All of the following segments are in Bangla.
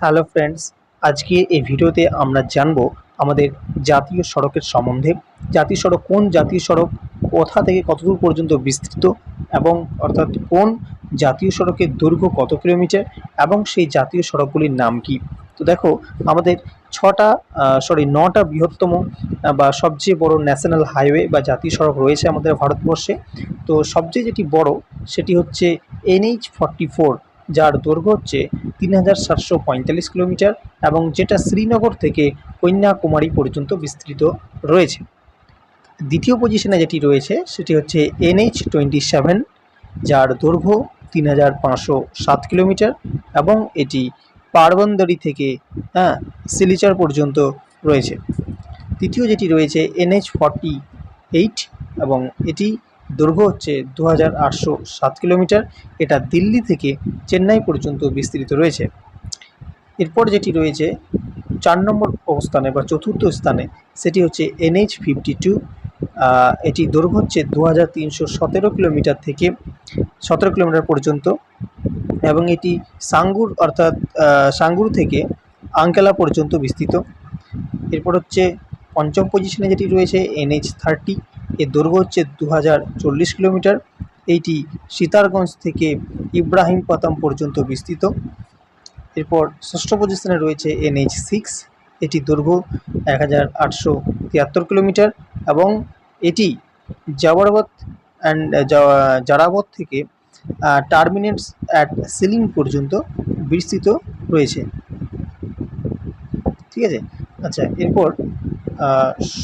হ্যালো ফ্রেন্ডস, আজকে এই ভিডিওতে আমরা জানব আমাদের জাতীয় সড়কের সম্বন্ধে। জাতীয় সড়ক কোন জাতীয় সড়ক, কোথা থেকে কতদূর পর্যন্ত বিস্তৃত এবং অর্থাৎ কোন জাতীয় সড়কের দৈর্ঘ্য কত কিলোমিটার এবং সেই জাতীয় সড়কগুলির নাম কি? তো দেখো, আমাদের ছটা সরি নটা বৃহত্তম বা সবচেয়ে বড় ন্যাশনাল হাইওয়ে বা জাতীয় সড়ক রয়েছে আমাদের ভারতবর্ষে। তো সবচেয়ে যেটি বড় সেটি হচ্ছে এনএইচ ফর্টি ফোর যার দৈর্ঘ্য হচ্ছে তিন হাজার সাতশো পঁয়তাল্লিশ কিলোমিটার এবং যেটা শ্রীনগর থেকে কন্যাকুমারী পর্যন্ত বিস্তৃত রয়েছে। দ্বিতীয় পজিশনে যেটি রয়েছে, সেটি হচ্ছে এনএইচ টোয়েন্টি সেভেন, যার দৈর্ঘ্য তিন হাজার পাঁচশো সাত কিলোমিটার এবং এটি পারবন্দরি থেকে হ্যাঁ শিলিচর পর্যন্ত রয়েছে। তৃতীয় যেটি রয়েছে, এনএইচ ফর্টি এইট এবং এটি দৈর্ঘ্য হচ্ছে দু হাজার আটশো সাত কিলোমিটার। এটা দিল্লি থেকে চেন্নাই পর্যন্ত বিস্তৃত রয়েছে। এরপর যেটি রয়েছে, চার নম্বর অবস্থানে বা চতুর্থ স্থানে, সেটি হচ্ছে এনএইচ ফিফটি টু। এটি দৈর্ঘ্য হচ্ছে দু হাজার তিনশো সতেরো কিলোমিটার থেকে সতেরো কিলোমিটার পর্যন্ত এবং এটি সাঙ্গুর অর্থাৎ সাঙ্গুর থেকে আঙ্কেলা পর্যন্ত বিস্তৃত। এরপর হচ্ছে পঞ্চম পজিশনে যেটি রয়েছে, এনএইচ থার্টি। এর দৈর্ঘ্য হচ্ছে দু হাজার চল্লিশ কিলোমিটার। এইটি সীতারগঞ্জ থেকে ইব্রাহিম পাতাম পর্যন্ত বিস্তৃত। এরপর ষষ্ঠ পজিশনে রয়েছে এনএইচ সিক্স। এটি দৈর্ঘ্য এক হাজার আটশো তিয়াত্তর কিলোমিটার এবং এটি জাওয়ারবাদ অ্যান্ড জারাবত থেকে টার্মিনেটস অ্যাট সিলিং পর্যন্ত বিস্তৃত রয়েছে। ঠিক আছে? আচ্ছা এরপর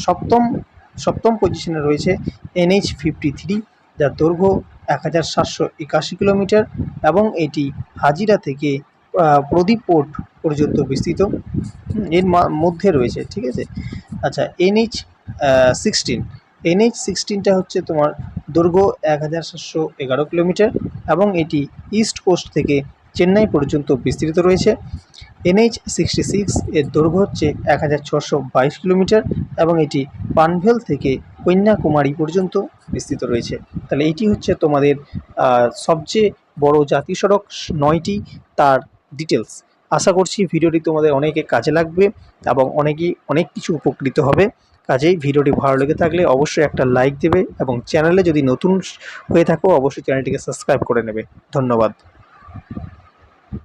সপ্তম সপ্তম পজিশনে রয়েছে এনএইচ ফিফটি থ্রি যার দৈর্ঘ্য এক হাজার সাতশো একাশি কিলোমিটার এবং এটি হাজিরা থেকে প্রদীপ পোর্ট পর্যন্ত বিস্তৃত। এর মধ্যে রয়েছে, ঠিক আছে? আচ্ছা এনএইচ সিক্সটিন এনএইচ সিক্সটিনটা হচ্ছে তোমার দৈর্ঘ্য এক হাজার সাতশো এগারো কিলোমিটার এবং এটি ইস্ট কোস্ট থেকে চেন্নাই পর্যন্ত বিস্তৃত রয়েছে। এনএইচ সিক্সটি সিক্স এর দৈর্ঘ্য হচ্ছে এক হাজার ছশো বাইশ কিলোমিটার এবং এটি পানভেল থেকে কন্যাকুমারী পর্যন্ত বিস্তৃত রয়েছে। তাহলে এটি হচ্ছে তোমাদের সবচেয়ে বড় জাতীয় সড়ক নয়টি, তার ডিটেলস আশা করছি ভিডিওটি তোমাদের অনেকে কাজে লাগবে এবং অনেকেই অনেক কিছু উপকৃত হবে। কাজেই ভিডিওটি ভালো লেগে থাকলে অবশ্যই একটা লাইক দেবে এবং চ্যানেলে যদি নতুন হয়ে থাকো, অবশ্যই চ্যানেলটিকে সাবস্ক্রাইব করে নেবে। ধন্যবাদ।